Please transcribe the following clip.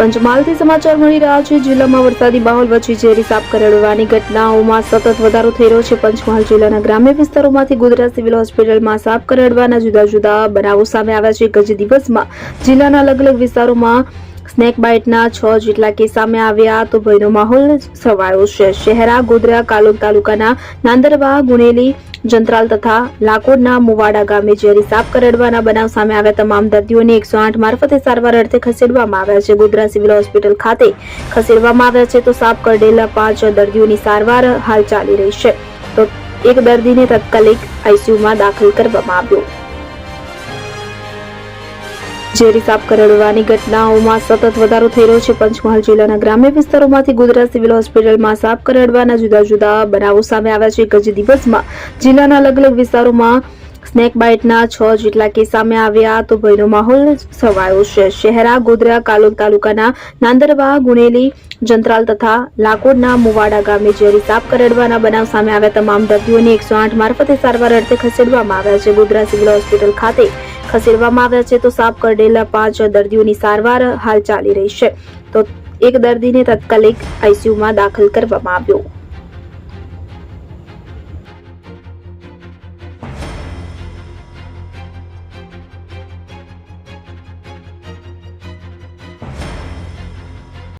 પંચમહાલથી સમાચાર મળી રહ્યા છે. જિલ્લામાં વરસાદી માહોલ વચ્ચે ઝેરી સાપ કરડવાની ઘટનાઓમાં સતત વધારો થઈ રહ્યો છે. પંચમહાલ જિલ્લાના ગ્રામ્ય વિસ્તારોમાંથી ગુજરાત સિવિલ હોસ્પિટલમાં સાપ કરડવાના જુદા જુદા બનાવો સામે આવ્યા છે. એક દિવસમાં જિલ્લાના અલગ અલગ વિસ્તારોમાં સ્નેક બાઇટના છ જેટલા કેસ સામે આવ્યા તો ભયનો માહોલ છવાયો છે. શહેરા ગોધરા કાલોલ તાલુકાના નાંદરવા, ગુણેલી, જંત્રાલ તથા લાકોડના મુવાડા ગામે ઝેરી સાપ કરડવાના બનાવ સામે આવ્યા. તમામ દર્દીઓને એકસો આઠ મારફતે સારવાર અર્થે ખસેડવામાં આવ્યા છે. ગોધરા સિવિલ હોસ્પિટલ ખાતે ખસેડવામાં આવ્યા છે તો સાપ કરડેલા પાંચ દર્દીઓની સારવાર હાલ ચાલી રહી છે. તો એક દર્દીને તાત્કાલિક આઈસીયુમાં દાખલ કરવામાં આવ્યો. ઝેરી સાપ કરડવાની ઘટનાઓમાં સતત વધારો થઈ રહ્યો છે. પંચમહાલ જિલ્લાના ગ્રામ્ય વિસ્તારોમાંથી ગુજરાત સિવિલ હોસ્પિટલમાં સાપ કરડવાના જુદા જુદા બનાવો સામે આવ્યા છે. એક જ દિવસમાં જિલ્લાના અલગ અલગ વિસ્તારોમાં સ્નેક બાઇટના છ જેટલા કેસ સામે આવ્યા તો ભયનો માહોલ છવાયો છે. શહેરા, ગોધરા, કાલોલ તાલુકાના નાંદરવા, ગુણેલી, જંત્રાલ તથા લાકોડના મુવાડા ગામે ઝેરી સાપ કરડવાના બનાવ સામે આવ્યા. તમામ દર્દીઓને એકસો આઠ મારફતે સારવાર અર્થે ખસેડવામાં આવ્યા છે. ગોધરા સિવિલ હોસ્પિટલ ખાતે ખસેડવામાં આવ્યા છે તો સાપ કરડેલા પાંચ દર્દીઓની સારવાર હાલ ચાલી રહી છે. તો એક દર્દીને તાત્કાલિક આઈસીયુમાં દાખલ કરવામાં આવ્યો.